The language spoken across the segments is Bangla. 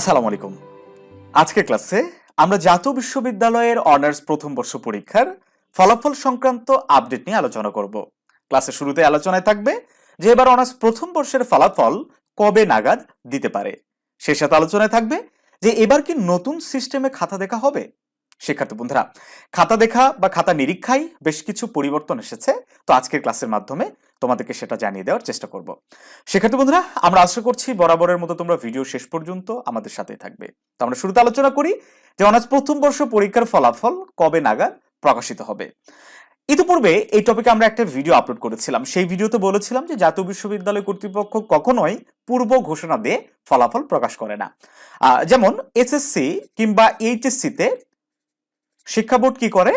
আসসালামু আলাইকুম। আজকের ক্লাসে আমরা জাতীয় বিশ্ববিদ্যালয়ের অনার্স প্রথম বর্ষ পরীক্ষার ফলাফল সংক্রান্ত আপডেট নিয়ে আলোচনা করব। ক্লাসের শুরুতে আলোচনায় থাকবে যে এবার অনার্স প্রথম বর্ষের ফলাফল কবে নাগাদ দিতে পারে। সে সাথে আলোচনায় থাকবে যে এবার কি নতুন সিস্টেমে খাতা দেখা হবে? শিক্ষার্থী বন্ধুরা, খাতা দেখা বা খাতা নিরীক্ষায় বেশ কিছু পরিবর্তন এসেছে, তো আজকের ক্লাসের মাধ্যমে তোমাদেরকে সেটা জানিয়ে দেওয়ার চেষ্টা করব। শিক্ষার্থী বন্ধুরা, আমরা আশা করছি বরাবরের মতো তোমরা ভিডিও শেষ পর্যন্ত আমাদের সাথেই থাকবে। তো আমরা শুরুতে আলোচনা করি যে অনার্স প্রথম বর্ষ পরীক্ষার ফলাফল কবে নাগাদ প্রকাশিত হবে। ইতিপূর্বে এই টপিকে আমরা একটা ভিডিও আপলোড করেছিলাম। সেই ভিডিওতে বলেছিলাম যে জাতীয় বিশ্ববিদ্যালয় কর্তৃপক্ষ কখনোই পূর্ব ঘোষণা দিয়ে ফলাফল প্রকাশ করে না। যেমন এসএসসি কিংবা এইচএসসিতে শিক্ষা বোর্ড কি করে?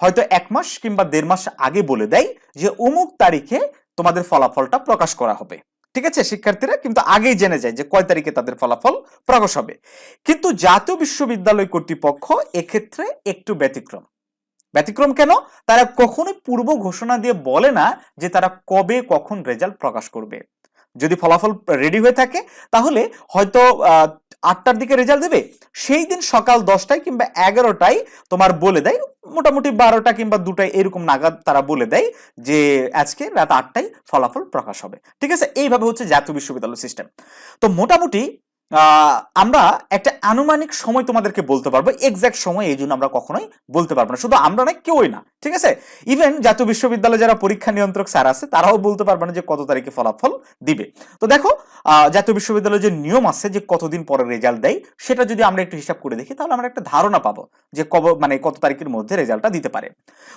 হয়তো এক মাস কিংবা দেড় মাস আগে বলে দেয় যে, অমুক তারিখে তোমাদের ফলাফলটা প্রকাশ করা হবে। ঠিক আছে? শিক্ষার্থীরা কিন্তু আগেই জেনে যায় যে, কয় তারিখে তাদের ফলাফল প্রকাশ হবে। কিন্তু জাতীয় বিশ্ববিদ্যালয় কর্তৃপক্ষ এক্ষেত্রে একটু ব্যতিক্রম। ব্যতিক্রম কেন? তারা কখনোই পূর্ব ঘোষণা দিয়ে বলে না যে, তারা কবে কখন রেজাল্ট প্রকাশ করবে। যদি ফলাফল রেডি হয়ে থাকে, তাহলে হয়তো আটটার দিকে রেজাল্ট দেবে, সেই দিন সকাল দশটায় কিংবা এগারোটায় তোমার বলে দেয়, মোটামুটি বারোটা কিংবা দুটায় এরকম নাগাদ তারা বলে দেয় যে আজকে রাত আটটায় ফলাফল প্রকাশ হবে। ঠিক আছে? এইভাবে হচ্ছে জাতীয় বিশ্ববিদ্যালয় সিস্টেম তো মোটামুটি আমরা একটা আনুমানিক সময় তোমাদেরকে বলতে পারব এক্স্যাক্ট সময় এই জন্য আমরা কখনোই বলতে পারব না। শুধু আমরা না কেউই না, ঠিক আছে? ইভেন জাতীয় বিশ্ববিদ্যালয়ে যারা পরীক্ষা নিয়ন্ত্রক স্যার আছে, তারাও বলতে পারবে না যে কত তারিখে ফলাফল দিবে। তো দেখো জাতীয় বিশ্ববিদ্যালয়ের যে নিয়ম আছে যে কতদিন পরে রেজাল্ট দেয়, সেটা যদি আমরা একটু হিসাব করে দেখি, তাহলে আমরা একটা ধারণা পাবো যে কব মানে কত তারিখের মধ্যে রেজাল্টটা দিতে পারে।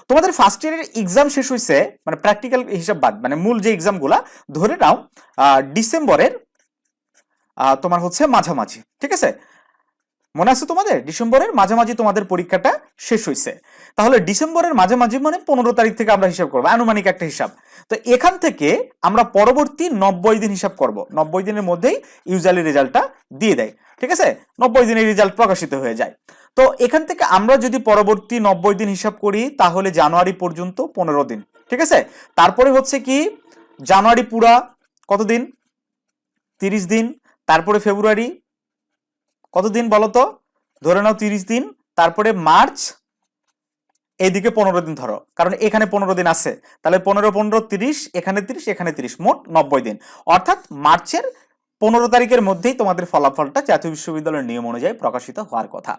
তোমাদের ফার্স্ট ইয়ারের এক্সাম শেষ হয়েছে মানে প্র্যাকটিক্যাল হিসাব বাদ মানে মূল যে এক্সামগুলা ধরে নাও ডিসেম্বরের তোমার হচ্ছে মাঝামাঝি, ঠিক আছে? মনে আছে তোমাদের? ডিসেম্বরের মাঝামাঝি তোমাদের পরীক্ষাটা শেষ হয়েছে তাহলে ডিসেম্বরের মাঝামাঝি মানে পনেরো তারিখ থেকে আমরা হিসাব করব, আনুমানিক একটা হিসাব। তো এখান থেকে আমরা পরবর্তী নব্বই দিন হিসাব করব। নব্বই দিনের মধ্যেই ইউজালি রেজাল্টটা দিয়ে দেয়, ঠিক আছে? নব্বই দিনের রেজাল্ট প্রকাশিত হয়ে যায়। তো এখান থেকে আমরা যদি পরবর্তী নব্বই দিন হিসাব করি, তাহলে জানুয়ারি পর্যন্ত পনেরো দিন, ঠিক আছে? তারপরে হচ্ছে কি, জানুয়ারি পুরা কতদিন তিরিশ দিন। তারপরে ফেব্রুয়ারি, কতদিন বলতো? ধরে নাও তিরিশ দিন, তারপরে মার্চ, এইদিকে পনেরো দিন ধরো, কারণ এখানে পনেরো দিন আছে। তাহলে পনেরো পনেরো, তিরিশ, এখানে তিরিশ এখানে তিরিশ, মোট নব্বই দিন। অর্থাৎ মার্চের পনেরো তারিখের মধ্যেই তোমাদের ফলাফলটা জাতীয় বিশ্ববিদ্যালয়ের নিয়ম অনুযায়ী প্রকাশিত হওয়ার কথা।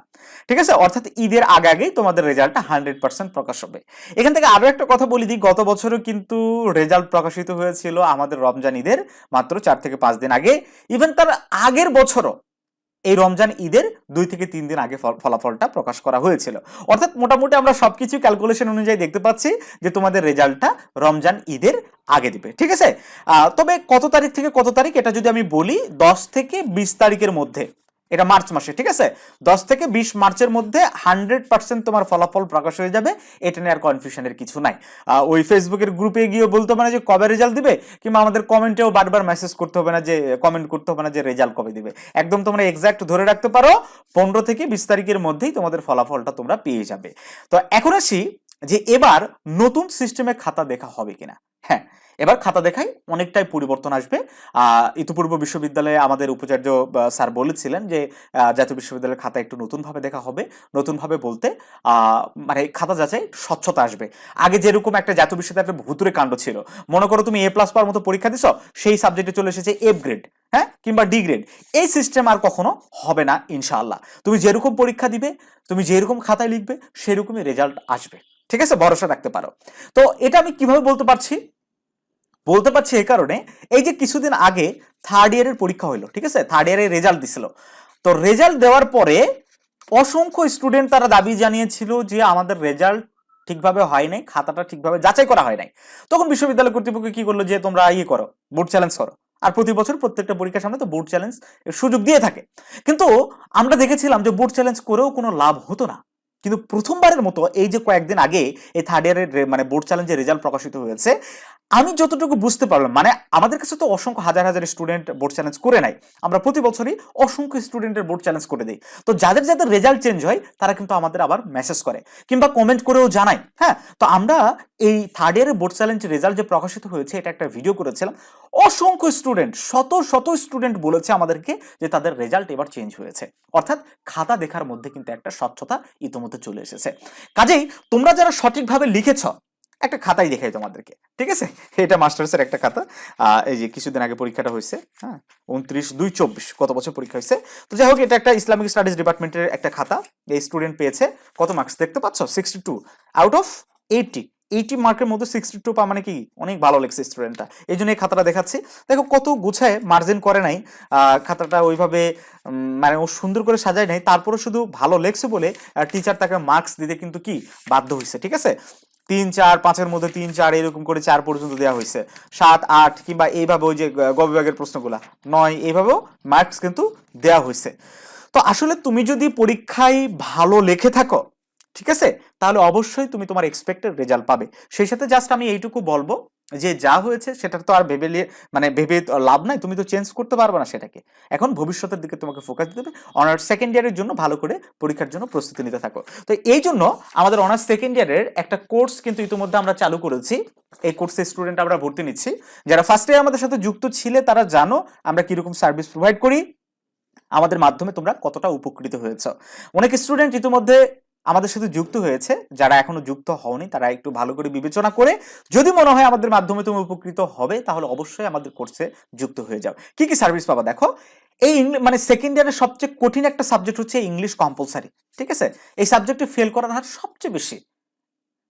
ঠিক আছে? অর্থাৎ ঈদের আগে আগেই তোমাদের রেজাল্টটা হান্ড্রেড পার্সেন্ট প্রকাশ হবে। এখান থেকে আরও একটা কথা বলি দিই, গত বছরও কিন্তু রেজাল্ট প্রকাশিত হয়েছিল আমাদের রমজান ঈদের মাত্র চার থেকে পাঁচ দিন আগে। ইভেন তার আগের বছরও এই রমজান ঈদের দুই থেকে তিন দিন আগে ফল- ফলাফলটা প্রকাশ করা হয়েছিল। অর্থাৎ মোটামুটি আমরা সব কিছু ক্যালকুলেশন অনুযায়ী দেখতে পাচ্ছি যে তোমাদের রেজাল্টটা রমজান ঈদের আগে দিবে। ঠিক আছে? তবে কত তারিখ থেকে কত তারিখ এটা যদি আমি বলি, দশ থেকে বিশ তারিখের মধ্যে। এটা মার্চ মাসে, ঠিক আছে? দশ থেকে বিশ মার্চের মধ্যে হান্ড্রেড পার্সেন্ট তোমার ফলাফল প্রকাশ হয়ে যাবে। এটা নিয়ে আর কনফিউশনের কিছু নাই। ওই ফেসবুকের গ্রুপে গিয়ে বলতে হবে না যে, কবে রেজাল্ট দিবে? কিংবা আমাদের কমেন্টেও বারবার মেসেজ করতে হবে না যে কমেন্ট করতে হবে না যে রেজাল্ট কবে দিবে। একদম তোমরা এক্সাক্ট ধরে রাখতে পারো, পনেরো থেকে বিশ তারিখের মধ্যেই তোমাদের ফলাফলটা তোমরা পেয়ে যাবে। তো এখন আসি যে এবার নতুন সিস্টেমে খাতা দেখা হবে কিনা। হ্যাঁ এবার খাতা দেখাই অনেকটাই পরিবর্তন আসবে। ইতিপূর্ব বিশ্ববিদ্যালয়ে আমাদের উপাচার্য স্যার বলেছিলেন যে জাতীয় বিশ্ববিদ্যালয়ের খাতা একটু নতুনভাবে দেখা হবে, নতুনভাবে বলতে মানে খাতা যাচাই স্বচ্ছতা আসবে। আগে যেরকম একটা জাতীয় বিশ্ববিদ্যালয়ের ভুতুরে কাণ্ড ছিল, মনে করো তুমি এ প্লাস পাওয়ার মতো পরীক্ষা দিছো, সেই সাবজেক্টে চলে এসেছে এফ গ্রেড হ্যাঁ কিংবা ডি গ্রেড এই সিস্টেম আর কখনো হবে না, ইনশাআল্লাহ। তুমি যেরকম পরীক্ষা দিবে, তুমি যেরকম খাতায় লিখবে, সেরকমই রেজাল্ট আসবে। ঠিক আছে? ভরসা রাখতে পারো। তো এটা আমি কীভাবে বলতে পারছি? বলতে পারছি এই কারণে, এই যে কিছুদিন আগে থার্ড ইয়ারের পরীক্ষা হলো ঠিক আছে? থার্ড ইয়ারের রেজাল্ট দিছিল। তো রেজাল্ট দেওয়ার পরে অসংখ্য স্টুডেন্ট তারা দাবি জানিয়েছিল যে আমাদের রেজাল্ট ঠিকভাবে হয় নাই, খাতাটা ঠিকভাবে যাচাই করা হয় নাই। তখন বিশ্ববিদ্যালয় কর্তৃপক্ষ কি করল? যে তোমরা ইয়ে করো বোর্ড চ্যালেঞ্জ করো। আর প্রতি বছর প্রত্যেকটা পরীক্ষার সামনে তো বোর্ড চ্যালেঞ্জ সুযোগ দিয়ে থাকে। কিন্তু আমরা দেখেছিলাম যে বোর্ড চ্যালেঞ্জ করেও কোনো লাভ হতো না। কিন্তু প্রথমবারের মতো এই যে কয়েকদিন আগে এই থার্ড ইয়ারের মানে বোর্ড চ্যালেঞ্জের রেজাল্ট প্রকাশিত হয়েছে আমি যতটুকু বুঝতে পারলাম মানে আমাদের কাছে তো অসংখ্য হাজার হাজার স্টুডেন্ট বোর্ড চ্যালেঞ্জ করে নাই, আমরা প্রতি বছরই অসংখ্য স্টুডেন্টের বোর্ড চ্যালেঞ্জ করে দিই। তো যাদের যাদের রেজাল্ট চেঞ্জ হয়, তারা কিন্তু আমাদের আবার মেসেজ করে, কিংবা কমেন্ট করেও জানায় হ্যাঁ? তো আমরা এই থার্ড ইয়ারের বোর্ড চ্যালেঞ্জ রেজাল্ট যে প্রকাশিত হয়েছে, এটা একটা ভিডিও করেছিলাম, অসংখ্য স্টুডেন্ট শত শত স্টুডেন্ট বলেছে আমাদেরকে যে তাদের রেজাল্ট এবার চেঞ্জ হয়েছে। অর্থাৎ খাতা দেখার মধ্যে কিন্তু একটা স্বচ্ছতা ইতিমধ্যে চলে এসেছে। কাজেই তোমরা যারা সঠিকভাবে লিখেছ একটা খাতাই দেখাই তোমাদেরকে, ঠিক আছে? এটা মাস্টার্সের একটা খাতা। এই যে কিছুদিন আগে পরীক্ষাটা হয়েছে হ্যাঁ? উনত্রিশ দুই চব্বিশ, কত বছর পরীক্ষা হয়েছে? তো যাই হোক, এটা একটা ইসলামিক স্টাডিজ ডিপার্টমেন্টের একটা খাতা। এই স্টুডেন্ট পেয়েছে, কত মার্কস দেখতে পাচ্ছ? Sixty two out of eighty eighty মার্কের মধ্যে সিক্সটি টু পা মানে কি? অনেক ভালো লেগছে স্টুডেন্টটা এই জন্য এই খাতাটা দেখাচ্ছি। দেখো, কত গুছায় মার্জিন করে নাই। খাতাটা ওইভাবে মানে ও সুন্দর করে সাজায় নাই। তারপরে শুধু ভালো লেগছে বলে টিচার তাকে মার্কস দিতে কিন্তু কি বাধ্য হয়েছে, ঠিক আছে? তিন, চার, পাঁচের মধ্যে তিন, চার, এরকম করে চার পর্যন্ত দেওয়া হয়েছে। সাত, আট, কিংবা এইভাবে ওই যে গবিভাগের প্রশ্নগুলো। নয়, এইভাবেও মার্কস কিন্তু দেওয়া হয়েছে। তো আসলে তুমি যদি পরীক্ষায় ভালো লেখে থাকো, ঠিক আছে? তাহলে অবশ্যই তুমি তোমার এক্সপেক্টেড রেজাল্ট পাবে। সেই সাথে জাস্ট আমি এইটুকু বলব যে যা হয়েছে সেটা তো আর ভেবে মানে ভেবে লাভ নাই, তুমি তো চেঞ্জ করতে পারবে না সেটাকে। এখন ভবিষ্যতের দিকে তোমাকে ফোকাস দিতে হবে অনার্স সেকেন্ড ইয়ারের জন্য ভালো করে পরীক্ষার জন্য প্রস্তুতি নিতে থাকো। তো এই জন্য আমাদের অনার্স সেকেন্ড ইয়ারের একটা কোর্স কিন্তু ইতিমধ্যে আমরা চালু করেছি। এই কোর্সে স্টুডেন্ট আমরা ভর্তি নিচ্ছি। যারা ফার্স্ট ইয়ার আমাদের সাথে যুক্ত ছিলে তারা জানো আমরা কীরকম সার্ভিস প্রোভাইড করি। আমাদের মাধ্যমে তোমরা কতটা উপকৃত হয়েছ। অনেক স্টুডেন্ট ইতিমধ্যে আমাদের সাথে যুক্ত হয়েছে। যারা এখনও যুক্ত হওনি, তারা একটু ভালো করে বিবেচনা করে যদি মনে হয় আমাদের মাধ্যমে তুমি উপকৃত হবে, তাহলে অবশ্যই আমাদের কোর্সে যুক্ত হয়ে যাও। কি কি সার্ভিস পাবা দেখো? এই মানে সেকেন্ড ইয়ারের সবচেয়ে কঠিন একটা সাবজেক্ট হচ্ছে ইংলিশ কম্পালসারি ঠিক আছে? এই সাবজেক্টে ফেল করার হার সবচেয়ে বেশি।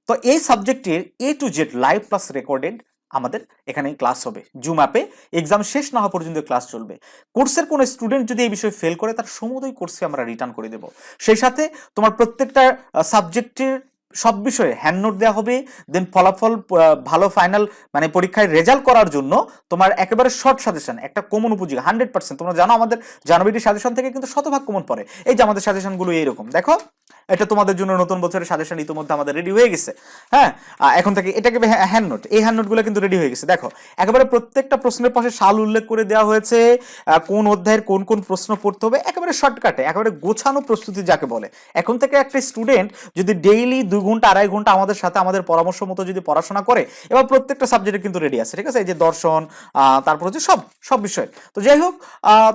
তো এই সাবজেক্টের A to Z live plus recorded আমাদের এখানে ক্লাস হবে। জুম অ্যাপে এক্সাম শেষ না হওয়া পর্যন্ত ক্লাস চলবে। কোর্সের কোনো স্টুডেন্ট যদি এই বিষয়ে ফেল করে, তার সমুদয় কোর্সে আমরা রিটার্ন করে দেব। সেই সাথে তোমার প্রত্যেকটা সাবজেক্টের সব বিষয়ে হ্যান্ড নোট দেওয়া হবে দেন ফলাফল ভালো ফাইনাল মানে পরীক্ষায় রেজাল্ট করার জন্য তোমার একেবারে শর্ট সাজেশন একটা কমন উপযোগী হান্ড্রেড পার্সেন্ট তোমরা জানো আমাদের জানুয়ারির সাজেশন থেকে কিন্তু শতভাগ কমন পড়ে। এই যে আমাদের সাজেশনগুলো এইরকম, দেখো? এটা তোমাদের জন্য নতুন বছরের সাজেশন ইতিমধ্যে আমাদের রেডি হয়ে গেছে। হ্যাঁ? এখন থেকে এটাকে হ্যান্ড নোট এই হ্যান্ড নোটগুলো কিন্তু রেডি হয়ে গেছে। দেখো, একেবারে প্রত্যেকটা প্রশ্নের পাশে সাল উল্লেখ করে দেওয়া হয়েছে কোন অধ্যায়ের কোন কোন প্রশ্ন পড়তে হবে, একেবারে শর্টকাটে একেবারে গোছানো প্রস্তুতি যাকে বলে। এখন থেকে একটা স্টুডেন্ট যদি ডেইলি দুই ঘণ্টা, আড়াই ঘণ্টা আমাদের সাথে আমাদের পরামর্শ মতো যদি পড়াশোনা করে, এবার প্রত্যেকটা সাবজেক্টে কিন্তু রেডি আছে, ঠিক আছে? এই যে দর্শন তারপর হচ্ছে সব সব বিষয়। তো যাই হোক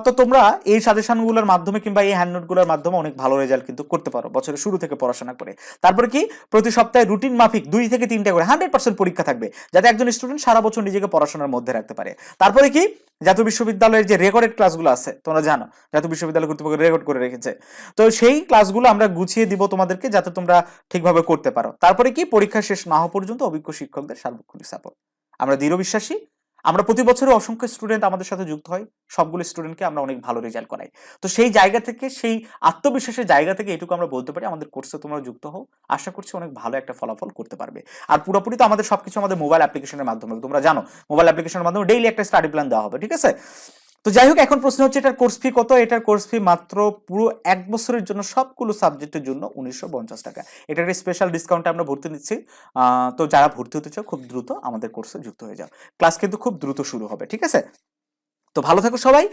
তো তোমরা এই সাজেশনগুলোর মাধ্যমে কিংবা এই হ্যান্ড নোটগুলোর মাধ্যমে অনেক ভালো রেজাল্ট কিন্তু করতে পারো, বছরের শুরু থেকে পড়াশোনা করে। তারপরে কি? প্রতি সপ্তাহে রুটিন মাফিক দুই থেকে তিনটা করে হান্ড্রেড পার্সেন্ট পরীক্ষা থাকবে, যাতে একজন স্টুডেন্ট সারা বছর নিজেকে পড়াশোনার মধ্যে রাখতে পারে। তারপরে কি? জাতীয় বিশ্ববিদ্যালয়ের যে রেকর্ডেড ক্লাসগুলো আছে, তোমরা জানো, জাতীয় বিশ্ববিদ্যালয় কর্তৃপক্ষ রেকর্ড করে রেখেছে। তো সেই ক্লাসগুলো আমরা গুছিয়ে দিব তোমাদেরকে যাতে তোমরা ঠিকভাবে করতে পারো। তারপরে কি? পরীক্ষা শেষ না হওয়া পর্যন্ত অভিজ্ঞ শিক্ষকদের সার্বক্ষণিক সাপোর্ট আমরা দৃঢ় বিশ্বাসী আমরা প্রতি বছরে অসংখ্য স্টুডেন্ট আমাদের সাথে যুক্ত হয়। সবগুলো স্টুডেন্টকে আমরা অনেক ভালো রেজাল্ট করাই। তো সেই জায়গা থেকে, সেই আত্মবিশ্বাসের জায়গা থেকে এটুকু আমরা বলতে পারি, আমাদের কোর্সে তোমরা যুক্ত হও। আশা করছি অনেক ভালো একটা ফলাফল করতে পারবে। আর পুরোপুরি তো আমাদের সবকিছু আমাদের মোবাইল অ্যাপ্লিকেশনের মাধ্যমে। তোমরা জানো মোবাইল অ্যাপ্লিকেশনের মাধ্যমে ডেইলি একটা স্টাডি প্ল্যান দেওয়া হবে, ঠিক আছে? তো যাই হোক, এখন প্রশ্ন হচ্ছে, এটার কোর্স ফি কত? এটার কোর্স ফি মাত্র পুরো এক বছরের জন্য সবগুলো সাবজেক্টের জন্য উনিশশো পঞ্চাশ টাকা। এটার স্পেশাল ডিসকাউন্টে আমরা ভর্তি নিচ্ছি। তো যারা ভর্তি হতে চাও, খুব দ্রুত আমাদের কোর্সে যুক্ত হয়ে যাও। ক্লাস কিন্তু খুব দ্রুত শুরু হবে, ঠিক আছে? তো ভালো থাকো সবাই।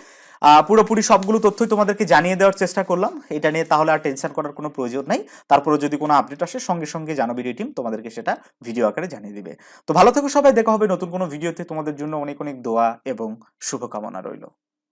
পুরোপুরি সবগুলো তথ্যই তোমাদেরকে জানিয়ে দেওয়ার চেষ্টা করলাম। এটা নিয়ে তাহলে আর টেনশন করার কোনো প্রয়োজন নাই। তারপরে যদি কোনো আপডেট আসে, সঙ্গে সঙ্গে জানো ভিডিও টিম তোমাদেরকে সেটা ভিডিও আকারে জানিয়ে দিবে। তো ভালো থেকো সবাই, দেখা হবে নতুন কোনো ভিডিওতে তোমাদের জন্য অনেক অনেক দোয়া এবং শুভকামনা রইল।